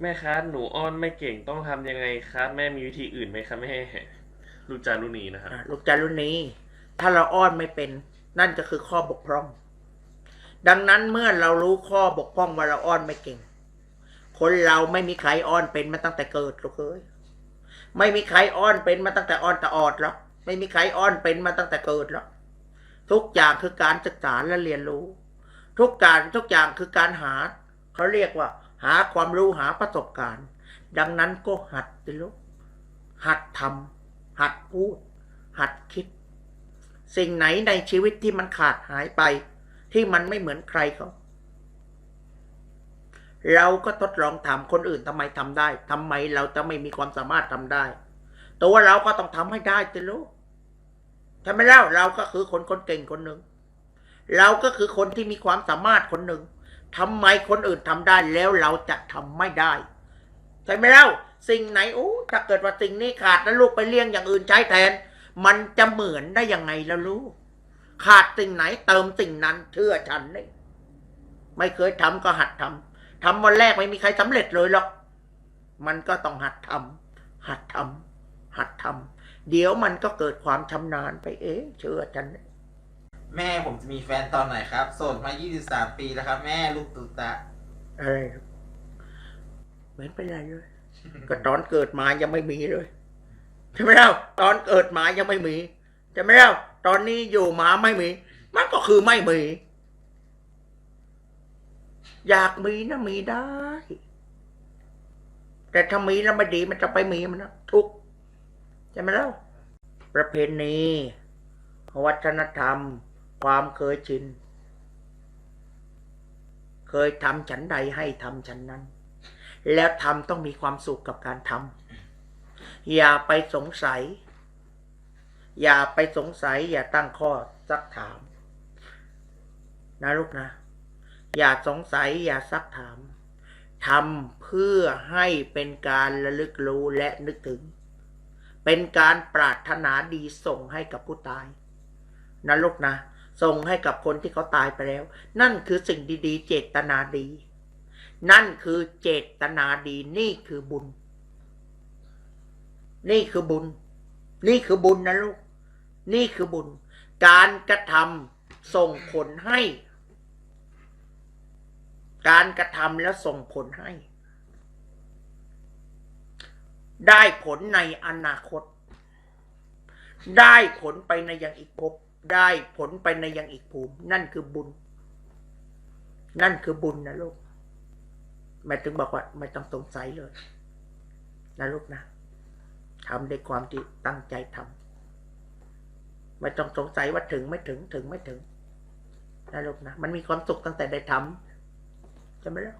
แม่คะหนูอ้อนไม่เก่งต้องทำยังไงคะแม่มีวิธีอื่นไหมคะแม่ลูกจารุณีนะครับ อะลูกจารุณีถ้าเราอ้อนไม่เป็น นั่นก็คือข้อบกพร่อง ดังนั้นเมื่อเรารู้ข้อบกพร่องว่าเราอ้อนไม่เก่ง คนเราไม่มีใครอ้อนเป็นมาตั้งแต่เกิดลูกเอ้ยไม่มีใครอ้อนเป็นมาตั้งแต่อ้อนแต่ออดหรอกไม่มีใครอ้อนเป็นมาตั้งแต่เกิดหรอกทุกอย่างคือการศึกษาและเรียนรู้ ทุกการทุกอย่างคือการหาเขาเรียกว่า หาความรู้หาประสบการณ์ ดังนั้นก็หัดสิลูกหัดทำหัดพูด หัดคิด สิ่งไหนในชีวิตที่มันขาดหายไป ที่มันไม่เหมือนใครเขาเราก็ทดลองทำคนอื่นทำไมทำได้ทำไมเราจะไม่มีความสามารถทำได้ ตัวเราก็ต้องทำให้ได้สิลูกทำไมเล่าเราก็คือคนคนเก่งคนหนึ่ง เราก็คือคนที่มีความสามารถคนหนึ่ง ทำไมคนอื่นทำได้แล้วเราจะทำไม่ได้ใช่ไหมเล่าสิ่งไหนโอ้ถ้าเกิดว่าสิ่งนี้ขาดแล้วลูกไปเลี้ยงอย่างอื่นใช้แทน มันจะเหมือนได้ยังไงล่ะลูกขาดสิ่งไหนเติมสิ่งนั้นเชื่อฉันนี่ไม่เคยทำก็หัดทำทำวันแรกไม่มีใครสำเร็จเลยหรอกมันก็ต้องหัดทำหัดทำหัดทำเดี๋ยวมันก็เกิดความชำนาญไปเองเชื่อฉัน แม่ผมจะมีแฟนตอนไหนครับ โสดมา 23 ปีแล้วครับ แม่ลูกตุ๊ตะอะไรครับไม่เป็นไรเลย ก็ตอนเกิดมายังไม่มีเลยใช่ไหมเล่าตอนเกิดมายังไม่มีใช่ไหมเล่าตอนนี้อยู่มาไม่มี มันก็คือไม่มี อยากมีนะมีได้ แต่ถ้ามีแล้วไม่ดีมันจะไปมีมันนะทุกใช่ไหมเล่าประเพณีวัฒนธรรม ความเคยชิน เคยทำฉันใดให้ทำฉันนั้น แล้วทำต้องมีความสุขกับการทำอย่าไปสงสัย อย่าไปสงสัย อย่าตั้งข้อซักถาม นะลูกนะ อย่าสงสัย อย่าซักถามทำเพื่อให้เป็นการระลึกรู้และนึกถึง เป็นการปรารถนาดีส่งให้กับผู้ตายนะลูกนะ ส่งให้กับคนที่เขาตายไปแล้ว นั่นคือสิ่งดีๆ เจตนาดี นั่นคือเจตนาดีนี่คือบุญ นี่คือบุญ นี่คือบุญนะลูก นี่คือบุญ การกระทำส่งผลให้ การกระทำแล้วส่งผลให้ ได้ผลในอนาคต ได้ผลไปในยังอีกภพ ได้ผลไปในยังอีกภูมิ นั่นคือบุญ นั่นคือบุญนะลูกแม่ถึงบอกว่า ไม่ต้องสงสัยเลย นะลูกนะทำด้วยความที่ตั้งใจทำไม่ต้องสงสัยว่าถึงไม่ถึงถึงไม่ถึงนะลูกนะมันมีความสุขตั้งแต่ได้ทำใช่ไหมล่ะ